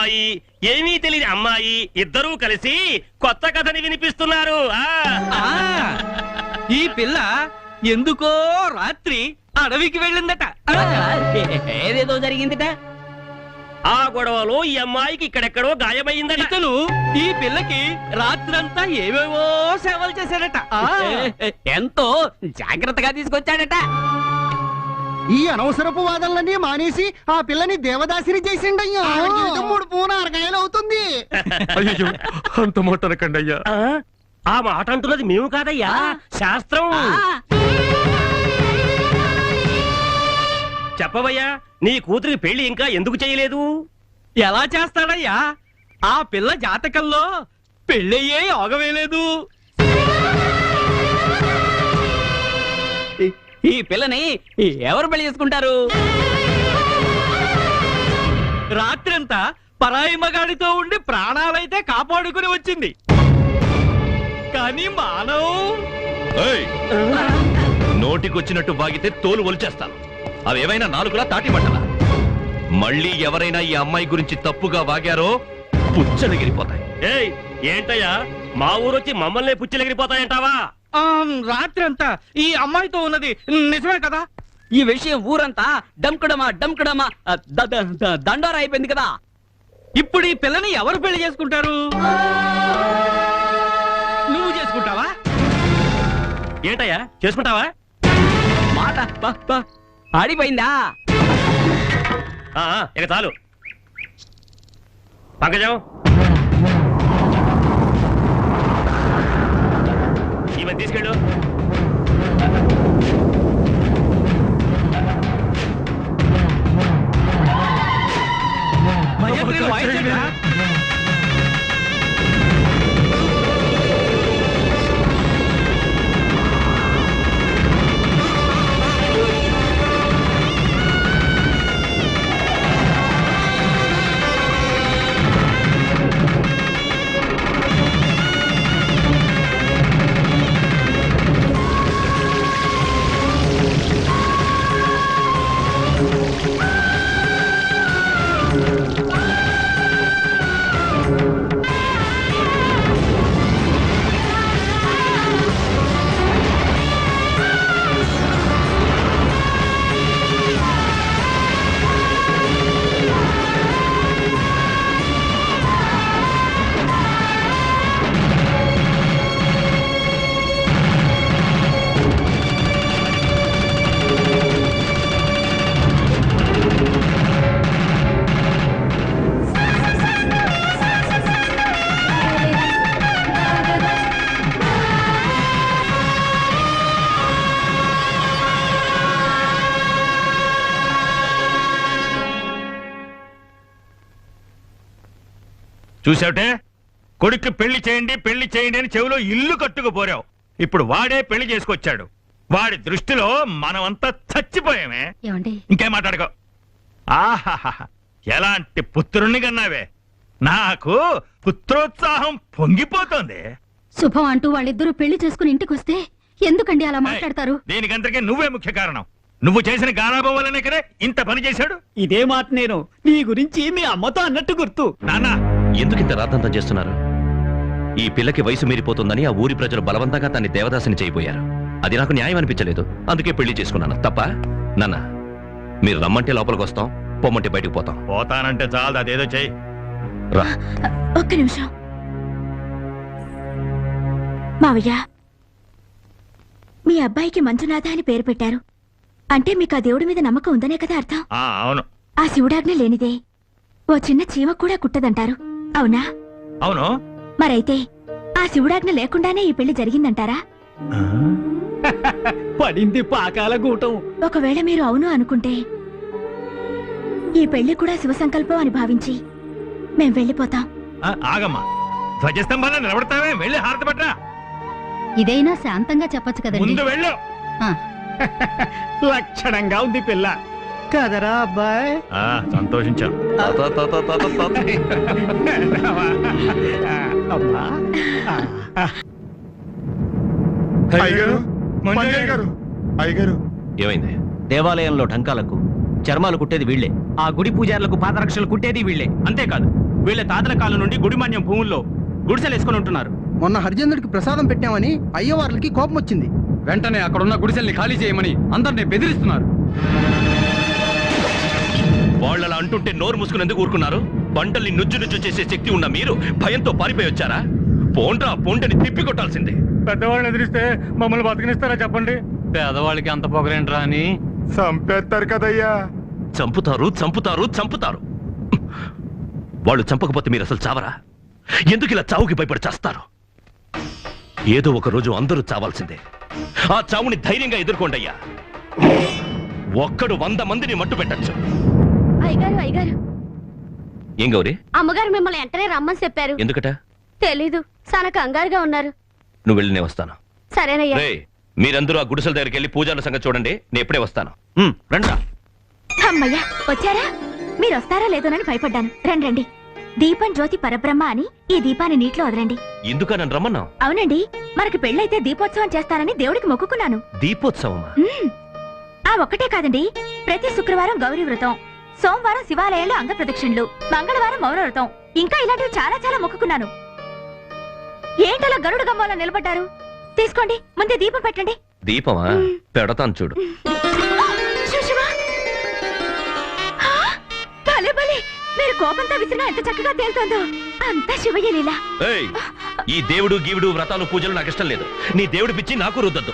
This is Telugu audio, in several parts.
అబ్బాయి ఏమీ తెలియని అమ్మాయి ఇద్దరూ కలిసి కొత్త కథని వినిపిస్తున్నారు. ఆ. ఆ, ఈ పిల్ల ఎందుకో రాత్రి అడవికి వెళ్ళిందట. ఏదేదో జరిగిందిట? ఆ గొడవలో ఈ అమ్మాయికి ఇక్కడెక్కడో గాయమైందట. ఇతను ఈ పిల్లకి రాత్రంతా ఏవేవో సేవలు చేశాడట. ఆ, ఎంతో జాగ్రత్తగా తీసుకొచ్చాడట. ఈ అనవసరపు వాదనలన్నీ మానేసి ఆ పిల్లని దేవదాసిని చేసిండయ్యా. మూడు పూన అరకాయలు అవుతుంది. అయ్యో అంత మొట్టనకండి అయ్యా. ఆ, ఆ మాట అంటున్నది మేము కాదయ్యా శాస్త్రం. చెప్పవయ్యా నీ కూతురికి పెళ్ళి ఇంకా ఎందుకు చేయలేదు? ఎలా చేస్తాడయ్యా? ఆ పిల్ల జాతకంలో పెళ్ళయ్యే యోగవేలేదు ఈ- పిల్లని ఎవరు పెళ్ళి చేసుకుంటారు? రాత్రంతా పరాయి మగాడితో ఉండి ప్రాణాలైతే కాపాడుకుని వచ్చింది. కానీ మానవ్ ఏయ్! నోటికొచ్చినట్టు వాగితే తోలు ఒలిచేస్తాను. అవేవైనా నాలుగులా తాటి పట్టలా మళ్ళీ ఎవరైనా ఈ అమ్మాయి గురించి తప్పుగా వాగారో పుచ్చలగిరిపోతాయి. ఏయ్ ఏంటయ్యా? మా ఊరొచ్చి మమ్మల్ని పుచ్చిలెగిరిపోతాయంటావా? రాత్రంతా ఈ అమ్మాయితో ఉన్నది నిజమే కదా? ఈ విషయం ఊరంతా డంకుడమా డంకుడమా దండోరా అయిపోయింది కదా? ఇప్పుడు ఈ పిల్లని ఎవరు పెళ్ళి చేసుకుంటారు? నువ్వు చేసుకుంటావా? ఏంటయ్యా? చేసుకుంటావా? మాట ఆడిపోయిందా? ఇక చాలు. పంకజం ఈమె తీసుకెళ్ళు. భయత్రిని చూసావుటే? కొడుక్కి పెళ్ళి చేయండి పెళ్ళి చేయండి అని చెవిలో ఇల్లు కట్టుకుపోరావు ఇప్పుడు వాడే పెళ్ళి చేసుకొచ్చాడు. వాడి దృష్టిలో మనమంతా చచ్చిపోయామే. ఏమండి? ఇంకేం మాట్లాడుకో. ఆహాహా ఎలాంటి పుత్రుణ్ణి కన్నావే? నాకు పుత్రోత్సాహం పొంగిపోతోంది. శుభం అంటూ వాళ్ళిద్దరూ పెళ్ళి చేసుకుని ఇంటికి వస్తే ఎందుకండి అలా మాట్లాడతారు? దీనికంతకే నువ్వే ముఖ్య కారణం. నువ్వు చేసిన గారాబం వల్లనే కదా ఇంత పని చేశాడు? ఇదే మాట నేను నీ గురించి మీ అమ్మతో అన్నట్టు గుర్తు. నాన్న ఎందుకు ఇంత రాద్దంతం చేస్తున్నారు? ఈ పిల్లకి వయసు మీరిపోతుందని ఆ ఊరి ప్రజలు బలవంతంగా తన్ని దేవదాసిని చేయబోయారు. అది నాకు న్యాయం అనిపించలేదు. అందుకే పెళ్ళి చేసుకున్నాను. తప్ప? నాన్న మీరు రమ్మంటే లోపలికి వస్తాం. పొమ్మంటే బయటకు పోతాం. పోతానంటే చాలు అదేదో చెయ్యి రా. ఒక్క నిమిషం. మావయ్య మీ అబ్బాయికి మంజునాథ అని పేరు పెట్టారు. అంటే మీకు ఆ దేవుడి మీద నమ్మకం ఉందనే కదా అర్థం? ఆ అవును. ఆ శివుడాజ్ఞ లేనిదే ఓ చిన్న చీమ కూడా కుట్టదంటారు. అవునా? అవును. మరైతే ఆ శివుడాజ్ఞ లేకుండానే ఈ పెళ్ళి జరిగిందంటారా? పడింది పాకాల గూటం. ఒకవేళ మీరు అవును అనుకుంటే ఈ పెళ్ళి కూడా శివ సంకల్పం అని భావించి మేం వెళ్ళిపోతాం. ఆ, ఆగమ్మా. ధ్వజస్తంభాన్ని నిలబడతావే వెళ్ళి హారతి ఇదైనా శాంతంగా చెప్పొచ్చు ముందు వెళ్ళు. లక్షణంగా ఉంది పిల్ల. కదరా అబ్బాయ్? ఆ, సంతోషించాం తాత, తాత, తాత, తాత. అమ్మా అయ్యగారు మంజయ్య గారు అయ్యగారు. ఏమైంది దేవాలయంలో ఢంకాలకు చర్మాలు కుట్టేది వీళ్ళే. ఆ గుడి పూజారులకు పాదరక్షలు కుట్టేది వీళ్ళే. అంతేకాదు వీళ్ళ తాతల కాలం నుండి గుడిమాన్యం భూముల్లో గుడిసెలు వేసుకొని ఉంటున్నారు. మొన్న హరిచంద్రుడికి ప్రసాదం పెట్టామని అయ్యవార్లకి కోపం వచ్చింది వెంటనే అక్కడున్న గుడిసెల్ని ఖాళీ చేయమని అందరినీ బెదిరిస్తున్నారు. వాళ్ళలా అంటుంటే నోరు మూసుకునేందుకు ఊరుకున్నారు? బండల్ని నుజ్జు నుజ్జు చేసే శక్తి ఉన్న మీరు భయంతో పారిపోయి వచ్చారా? పోండ్రా పోండని తిప్పి కొట్టాల్సిందే. పెద్దవాళ్ళని ఎదిరిస్తే మమ్మల్ని బతికినిస్తారా చెప్పండి? పేదవాళ్ళకి అంత పొగరేంట్రా అని? చంపేస్తారు కదయ్యా. చంపుతారు చంపుతారు చంపుతారు. వాళ్ళు చంపకపోతే మీరు అసలు చావరా? ఎందుకు ఇలా చావుకి భయపడి చేస్తారు? ఏదో ఒక రోజు అందరూ చావాల్సిందే. ఆ చావుని ధైర్యంగా ఎదుర్కోండి అయ్యా. ఒక్కడు వంద మందిని మట్టు పెట్టచ్చు అయ్యగారు అయ్యగారు. ఏం గౌరీ? అమ్మగారు మిమ్మల్ని వెంటనే రమ్మని చెప్పారు. ఎందుకట? తెలీదు. చాలా కంగారుగా ఉన్నారు. నువ్వు వెళ్ళి నేను వస్తాను. సరేనయ్యా. మీరందరూ ఆ గుడిసెల దగ్గరికి వెళ్ళి పూజాల సంగతి చూడండి. నేను ఎప్పుడే వస్తాను. ఉమ్, రండ్రా అమ్మయ్యా వచ్చారా? మీరు వస్తారా లేదోనని భయపడ్డాను. రండి రండి. దీపం జ్యోతి పరబ్రహ్మ అని ఈ దీపాన్ని నీటిలో వదలండి. ఎందుక నన్ను రమ్మన్నావు? అవునండి మనకి పెళ్ళైతే దీపోత్సవం చేస్తానని దేవుడికి మొక్కుకున్నాను. దీపోత్సవమా? మ్మ్. ఆ ఒక్కటే కాదండి ప్రతి శుక్రవారం గౌరీ వ్రతం. సోమవారం శివాలయంలో అంగ ప్రదక్షిణలు మంగళవారం మౌన వ్రతం ఇంకా ఇలాంటివి చాలా చాలా మొక్కుకున్నాను. ఏంటలా గరుడు గమ్మలో నిలబడ్డారు? తీసుకోండి ముందే దీపం పెట్టండి. దీపమా? పెడతాను చూడు. మీరు కోపంతో విసిరినా ఎంత చక్కగా తేలుతోందో. అంతా శివయ్య లీల. ఈ దేవుడు గీవుడు వ్రతాలు పూజలు నాకు ఇష్టం లేదు. నీ దేవుడి పిచ్చి నాకు రుద్దద్దు.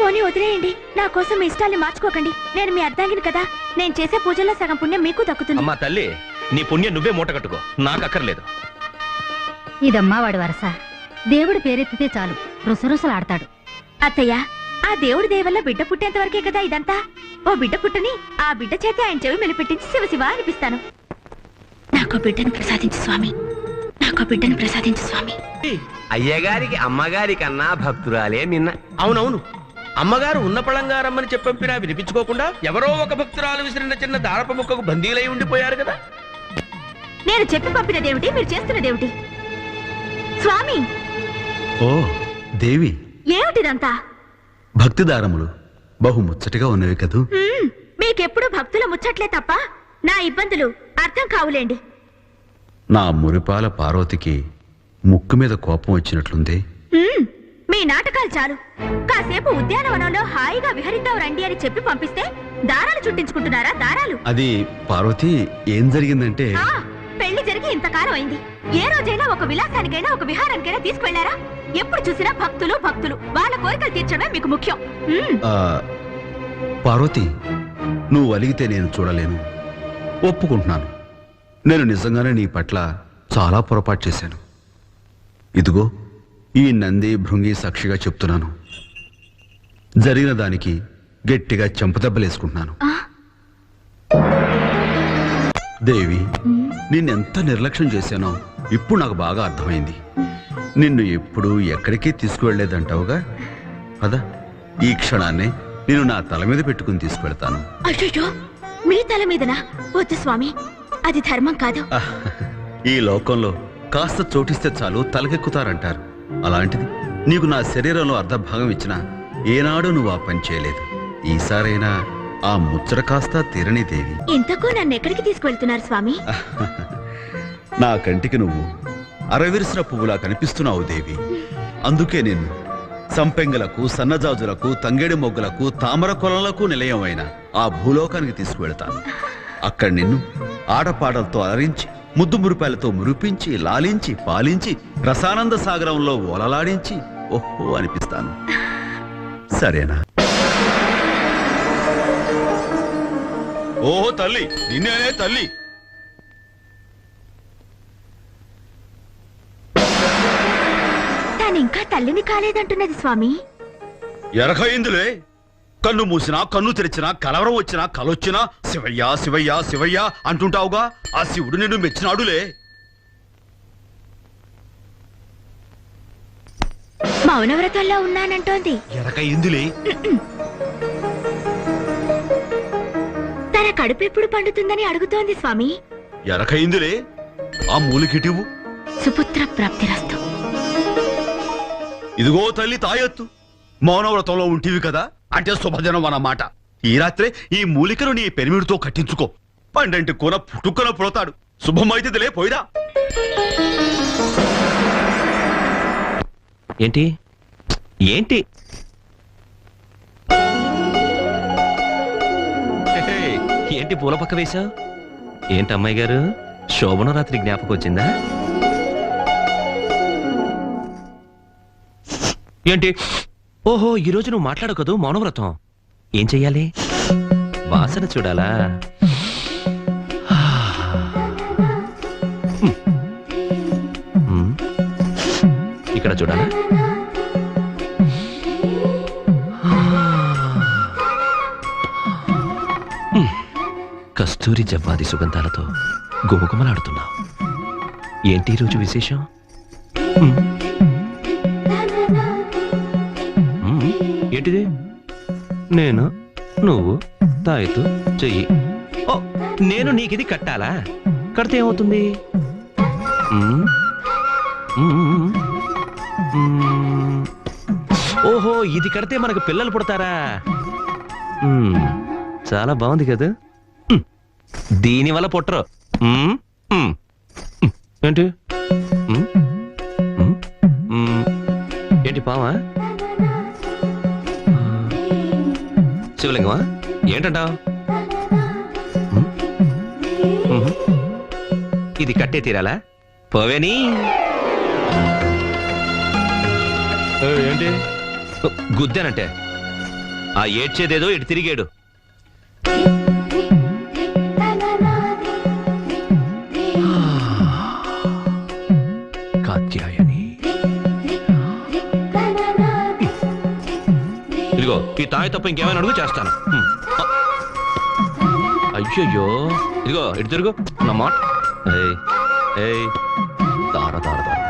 పోనీ వదిలేయండి. నా కోసం మీ ఇష్టాల్ని మార్చుకోకండి. నేను మీ అర్ధాంగిని కదా. నేను చేసే పూజల్లో సగం పుణ్యం మీకు దక్కుతుంది. అమ్మా తల్లి నీ పుణ్యం నువ్వే మూట కట్టుకో. నాకు అక్కర్లేదు. ఇదమ్మా వాడి వరస. దేవుడి పేరెత్తితే చాలు. రుసరుసలాడతాడు. అత్తయ్య ఆ దేవుడి దేవల్ల బిడ్డ పుట్టేంత వరకే కదా ఇదంతా? ఓ బిడ్డ పుట్టని ఆ బిడ్డ చేత ఆయన చెవి మెలిపెట్టించి శివ శివ అనిపిస్తాను. నాకు బిడ్డను ప్రసాదించు స్వామి. నాకు బిడ్డను ప్రసాదించు స్వామి. అయ్యగారికి అమ్మగారి కన్నా భక్తురాలే మిన్న. అవునవును. అమ్మగారు ఉన్న పళంగారమ్మని చెప్పంపినా వినిపించుకోకుండా ఎవరో ఒక భక్తురాలు విసిరిన చిన్న దారప ముక్కకు బందీలై ఉండిపోయారు కదా. నేను చెప్పి పంపినదేమిటి? మీరు చేస్తున్నదేమిటి? స్వామి! ఓ దేవి. ఏమిటిదంతా? భక్తిదారములు బహు ముచ్చటగా ఉన్నవి కదూ? మీకెప్పుడు భక్తుల ముచ్చట్లే తప్ప నా ఇబ్బందులు అర్థం కావులేండి. నా మురిపాల పార్వతికి ముక్కు మీద కోపం వచ్చినట్లుంది. మీ నాటకాలు చాలు. కాసేపు ఉద్యానవనంలో హాయిగా విహరిద్దాం రండి అని చెప్పి పంపిస్తే దారాలు చుట్టించుకుంటున్నారా? దారాలు. అది పార్వతి ఏం జరిగిందంటే? ఆ పెళ్ళి జరిగి ఇంతకాలం అయింది. ఏ రోజైనా ఒక విలాసానికైనా ఒక విహారానికైనా తీసుకువెళ్ళారా? ఎప్పుడు చూసినా భక్తులు భక్తులు. వాళ్ళ కోరికలు తీర్చడమే మీకు ముఖ్యం. ఆ, పార్వతి నువ్వు అలిగితే నేను చూడలేను. ఒప్పుకుంటున్నాను. నేను నిజంగానే నీ పట్ల చాలా పొరపాటు చేశాను. ఇదిగో ఈ నంది భృంగి సాక్షిగా చెప్తున్నాను. జరిగిన దానికి గట్టిగా చెంపదెబ్బలేసుకుంటున్నాను దేవి నిన్నెంత నిర్లక్ష్యం చేశానో ఇప్పుడు నాకు బాగా అర్థమైంది. నిన్ను ఎప్పుడు ఎక్కడికి తీసుకువెళ్ళేదంటావుగా పద ఈ క్షణాన్నే నేను నా తల మీద పెట్టుకుని తీసుకువెళ్తాను. మీ తల మీదనా? వద్దు స్వామి అది ధర్మం కాదు. ఈ లోకంలో కాస్త చోటిస్తే చాలు తలకెక్కుతారంటారు. అలాంటిది. నీకు నా శరీరంలో అర్ధభాగం ఇచ్చినా ఏనాడు నువ్వు ఆ పని చేయలేదు. ఈసారైనా ఆ ముచ్చట కాస్త తీరని దేవి. ఇంతకు నన్ను ఎక్కడికి తీసుకువెళ్తున్నారు స్వామి? నా కంటికి నువ్వు అరవిరిసిన పువ్వులా కనిపిస్తున్నావు దేవి. అందుకే నేను సంపెంగలకు సన్నజాజులకు తంగేడి మొగ్గులకు తామర కొలలకు నిలయమైన ఆ భూలోకానికి తీసుకువెళ్తాను. అక్కడ నిన్ను ఆడపాడలతో అలరించి ముద్దు మురిపాలతో మురిపించి లాలించి పాలించి రసానంద సాగరంలో ఓలలాడించి ఓహో అనిపిస్తాను. సరేనా? ఓహో తల్లి నిన్నేనే తల్లి. తాను ఇంకా తల్లిని కాలేదంటున్నది స్వామి. ఎరకయిందిలే కన్ను మూసినా కన్ను తెరిచినా కలవరం వచ్చినా కలొచ్చినా శివయ్య శివయ్య శివయ్య అంటుంటావుగా? ఆ శివుడు నిన్ను మెచ్చినాడులే. మౌనవ్రతంలో ఉన్నానంటోంది. ఎరకయిందిలే తన కడుపు ఎప్పుడు పండుతుందని అడుగుతోంది స్వామి. ఎరకయిందిలే ఆ మూలికిటివు. సుపుత్ర ప్రాప్తిరస్తు ఇదిగో తల్లి తాయెత్తు. మౌనవ్రతంలో ఉంటివి కదా? అంటే శుభదినం అన్నమాట. ఈ రాత్రే ఈ మూలికను నీ పెరిమిడితో కట్టించుకో. పండంటి కూన పుట్టుకొన పుడతాడు. శుభమైతే పోయిరా. ఏంటి? ఏంటి? ఏంటి పూల పక్క వేశావు ఏంటి అమ్మాయి గారు? శోభన రాత్రి జ్ఞాపకం వచ్చిందా? ఏంటి? ఓహో ఈ రోజు నువ్వు మాట్లాడకదు మౌనవ్రతం. ఏం చెయ్యాలి? వాసన చూడాలా? ఇక్కడ చూడాలా? కస్తూరి జవ్వాది సుగంధాలతో గుమగుమలాడుతున్నావు. ఏంటి ఈ రోజు విశేషం? తాయెత్తు చెయ్యి. ఓ నేను నీకిది కట్టాలా? కడితే ఏమవుతుంది? ఓహో ఇది కడితే మనకు పిల్లలు పుడతారా? చాలా బాగుంది కదా. దీని వల్ల పుట్టరు. ఏంటి? ఏంటి పావా? శివలింగమా? ఏంటంటావు ఇది కట్టే తీరాలా? పోవేని? ఏంటి? గుద్దానంటే. ఆ ఏడ్చేదేదో ఇటు తిరిగాడు. కాత్యాయని. ఇదిగో ఈ తాయి తప్ప ఇంకేమైనా అడుగు చేస్తాను. అయ్యయ్యో. ఇదిగో ఇటు తిరుగు. నా మాట ఏయ్ ఏయ్. దార దార దార.